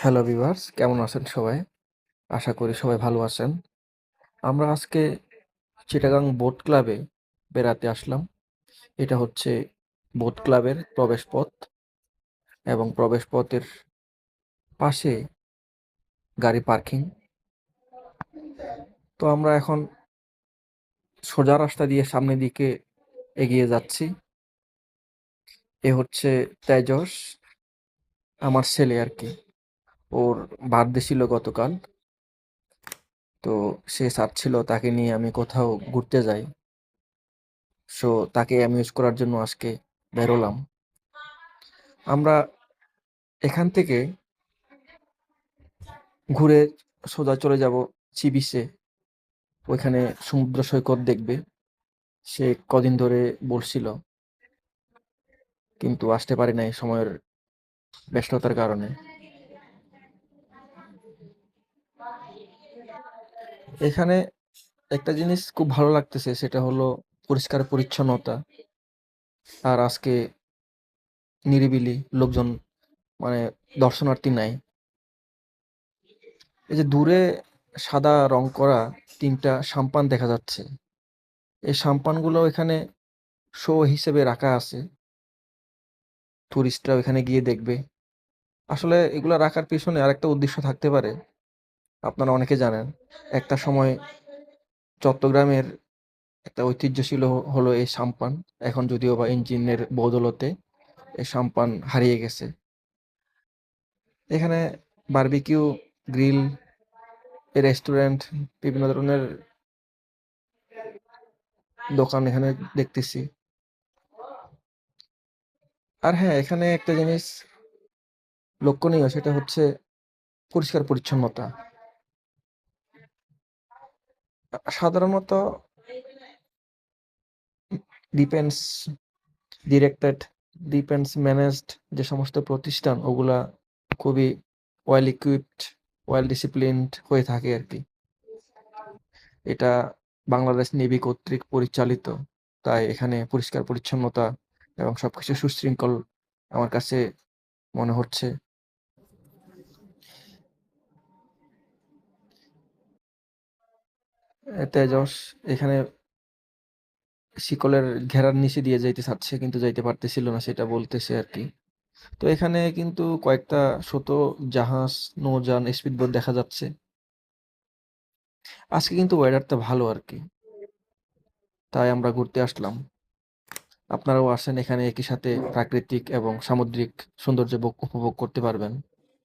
Hello viewers কেমন আছেন সবাই? আশা করি সবাই ভালো আছেন। আমরা আজকে চিটাগাং বোট ক্লাবে বেড়াতে আসলাম। এটা হচ্ছে বোট ক্লাবের প্রবেশপথ এবং প্রবেশপথের পাশে গাড়ি পার্কিং। তো আমরা এখন সোজা রাস্তা দিয়ে সামনের দিকে এগিয়ে যাচ্ছি। এ হচ্ছে তেজস, আমার ছেলে আরকি। ওর বার্থডে ছিল গতকাল। তো সে চাচ্ছিল তাকে নিয়ে আমি কোথাও ঘুরতে যাই। সো তাকে অ্যামিউজ করার জন্য আজকে বেরোলাম। আমরা এখান থেকে ঘুরে সোজা চলে যাব সি বিচে। ওইখানে সমুদ্র সৈকত দেখবে। সে কদিন ধরে বলছিল। কিন্তু আসতে পারি নাই সময়ের ব্যস্ততার কারণে। এখানে একটা জিনিস খুব ভালো লাগতেছে, সেটা হলো পরিষ্কার পরিচ্ছন্নতা। আর আজকে নিরিবিলি লোকজন মানে দর্শনার্থী নাই। এই যে দূরে সাদা রং করা তিনটা সাম্পান দেখা যাচ্ছে। এই সাম্পানগুলো এখানে শো হিসেবে রাখা আছে। টুরিস্টরা ওখানে গিয়ে দেখবে। আসলে এগুলা রাখার পেছনে আরেকটা উদ্দেশ্য থাকতে পারে। আপনারা অনেকে জানেন। একটা সময় চট্টগ্রামের একটা ঐতিহ্য ছিল হলো এই সাম্পান। এখন যদিও বা ইঞ্জিনের বদৌলতে এই সাম্পান হারিয়ে গেছে। এখানে বারবিকিউ, গ্রিল, রেস্টুরেন্ট বিভিন্ন ধরনের দোকান এখানে দেখতেছি। আর হ্যাঁ, এখানে একটা জিনিস লক্ষণীয় সেটা হচ্ছে পরিষ্কার পরিচ্ছন্নতা। সাধারণত ডিফেন্স ডিরেক্টেড, ডিফেন্স ম্যানেজড যে সমস্ত প্রতিষ্ঠান ওগুলা খুবই ওয়েল ইকুইপড, ওয়েল ডিসিপ্লিনড হয়ে থাকে আর কি এটা বাংলাদেশ নেভি কর্তৃক পরিচালিত। তাই এখানে পরিষ্কার পরিচ্ছন্নতা এবং সবকিছু সুশৃঙ্খল আমার কাছে মনে হচ্ছে। তেজস এখানে শিকলের ঘেরার নিচে দিয়ে যাইতে চাচ্ছে কিন্তু যাইতে পারতেছিল না সেটা বলতেছে আর কি তো এখানে কিন্তু কয়েকটা ছোট জাহাজ, নৌযান, স্পিডবোট দেখা যাচ্ছে। আজকে কিন্তু ওয়েদারটা ভালো আর কি তাই আমরা ঘুরতে আসলাম। আপনারাও আসেন এখানে একই সাথে প্রাকৃতিক এবং সামুদ্রিক সৌন্দর্য উপভোগ করতে পারবেন।